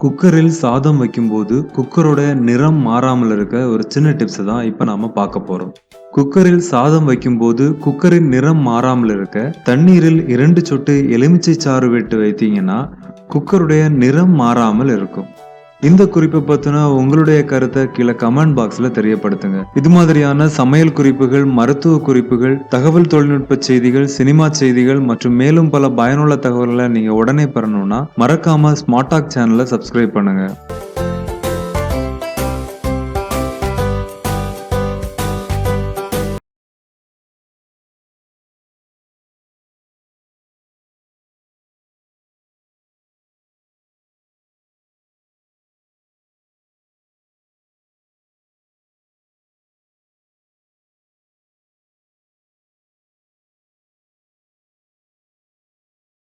குக்கரில் சாதம் வைக்கும்போது குக்கரோட நிறம் மாறாமல் இருக்க ஒரு சின்ன டிப்ஸ் தான் இப்போ நாம பார்க்க போறோம். குக்கரில் சாதம் வைக்கும்போது குக்கரின் நிறம் மாறாமல் இருக்க தண்ணீரில் இரண்டு சொட்டு எலுமிச்சை சாறு விட்டு வைத்தீங்கன்னா குக்கருடைய நிறம் மாறாமல் இருக்கும். இந்த குறிப்பை பத்தின உங்களுடைய கருத்தை கீழே கமெண்ட் பாக்ஸ்ல தெரியப்படுத்துங்க. இது மாதிரியான சமையல் குறிப்புகள் மருத்துவ குறிப்புகள் தகவல் தொழில்நுட்ப செய்திகள் சினிமா செய்திகள் மற்றும் மேலும் பல பயனுள்ள தகவல்களை நீங்க உடனே பெறணும்னா மறக்காம ஸ்மார்ட் டாக் சேனலை சப்ஸ்கிரைப் பண்ணுங்க.